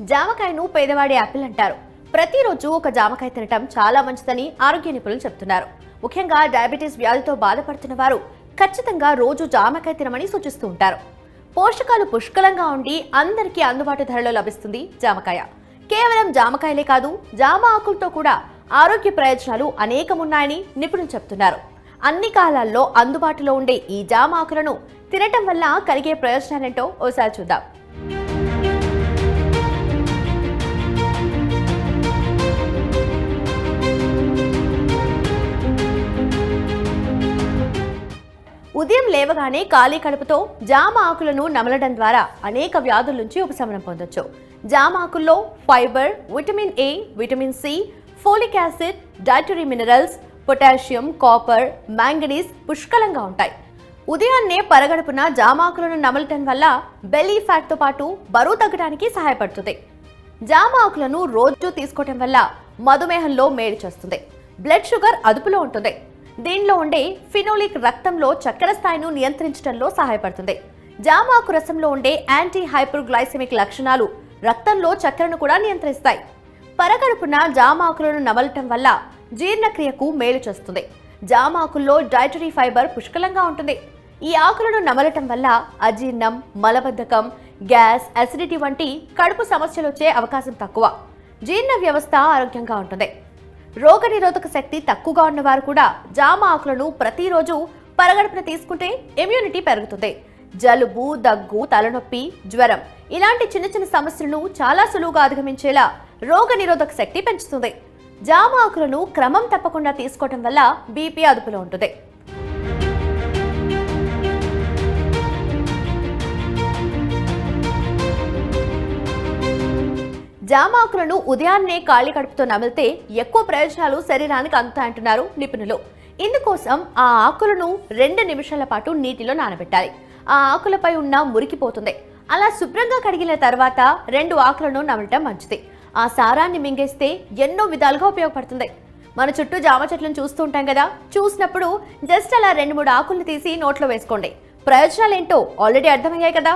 జామకాయను పేదవాడి యాపిల్ అంటారు ప్రతిరోజు ఒక జామకాయ తినటం చాలా మంచిదని ఆరోగ్య నిపుణులు చెప్తున్నారు. ముఖ్యంగా డయాబెటీస్ వ్యాధితో బాధపడుతున్న వారు ఖచ్చితంగా రోజు జామకాయ తినమని సూచిస్తూ ఉంటారు. పోషకాలు పుష్కలంగా ఉండి అందరికీ అందుబాటు ధరలో లభిస్తుంది జామకాయ. కేవలం జామకాయలే కాదు జామ ఆకులతో కూడా ఆరోగ్య ప్రయోజనాలు అనేకమున్నాయని నిపుణులు చెప్తున్నారు. అన్ని కాలాల్లో అందుబాటులో ఉండే ఈ జామ ఆకులను తినటం వల్ల కలిగే ప్రయోజనాలేంటో ఓసారి చూద్దాం. ఉదయం లేవగానే ఖాళీ కడుపుతో జామ ఆకులను నమలడం ద్వారా అనేక వ్యాధుల నుంచి ఉపశమనం పొందొచ్చు. జామ ఆకుల్లో fibre vitamin A vitamin C folic acid dietary minerals potassium copper manganese పుష్కలంగా ఉంటాయి. ఉదయాన్నే పరగడుపున జామ ఆకులను నమలటం వల్ల బెల్లీ ఫ్యాట్తో పాటు బరువు తగ్గడానికి సహాయపడుతుంది. జామ ఆకులను రోజు తీసుకోవటం వల్ల మధుమేహంలో మేలు చేస్తుంది. బ్లడ్ షుగర్ అదుపులో ఉంటుంది. దీనిలో ఉండే ఫినోలిక్ రక్తంలో చక్కెర స్థాయిను నియంత్రించడంలో సహాయపడుతుంది. జామాకు రసంలో ఉండే యాంటీ హైపర్గ్లైసెమిక్ లక్షణాలు రక్తంలో చక్కెరను కూడా నియంత్రిస్తాయి. పరగడుపున జామ ఆకులను నమలటం వల్ల జీర్ణక్రియకు మేలు చేస్తుంది. జామాకుల్లో డైటరీ ఫైబర్ పుష్కలంగా ఉంటుంది. ఈ ఆకులను నమలటం వల్ల అజీర్ణం మలబద్ధకం గ్యాస్ అసిడిటీ వంటి కడుపు సమస్యలు వచ్చే అవకాశం తక్కువ. జీర్ణ వ్యవస్థ ఆరోగ్యంగా ఉంటుంది. రోగనిరోధక శక్తి తక్కువగా ఉన్నవారు కూడా జామ ఆకులను ప్రతిరోజు పరగడుపున తీసుకుంటే ఇమ్యూనిటీ పెరుగుతుంది. జలుబు దగ్గు తలనొప్పి జ్వరం ఇలాంటి చిన్న చిన్న సమస్యలను చాలా సులువుగా అధిగమించేలా రోగనిరోధక శక్తి పెంచుతుంది. జామ ఆకులను క్రమం తప్పకుండా తీసుకోవటం వల్ల బీపీ అదుపులో ఉంటుంది. జామ ఆకులను ఉదయాన్నే ఖాళీ కడుపుతో నమిలితే ఎక్కువ ప్రయోజనాలు శరీరానికి అందుతాయంటున్నారు నిపుణులు. ఇందుకోసం ఆ ఆకులను రెండు నిమిషాల పాటు నీటిలో నానబెట్టాలి. ఆ ఆకులపై ఉన్న మురికిపోతుంది. అలా శుభ్రంగా కడిగిన తర్వాత రెండు ఆకులను నమలటం మంచిది. ఆ సారాన్ని మింగేస్తే ఎన్నో విధాలుగా ఉపయోగపడుతుంది. మన చుట్టూ జామ చెట్లను చూస్తూ ఉంటాం కదా. చూసినప్పుడు జస్ట్ అలా రెండు మూడు ఆకులను తీసి నోట్లో వేసుకోండి. ప్రయోజనాలు ఏంటో ఆల్రెడీ అర్థమయ్యాయి కదా.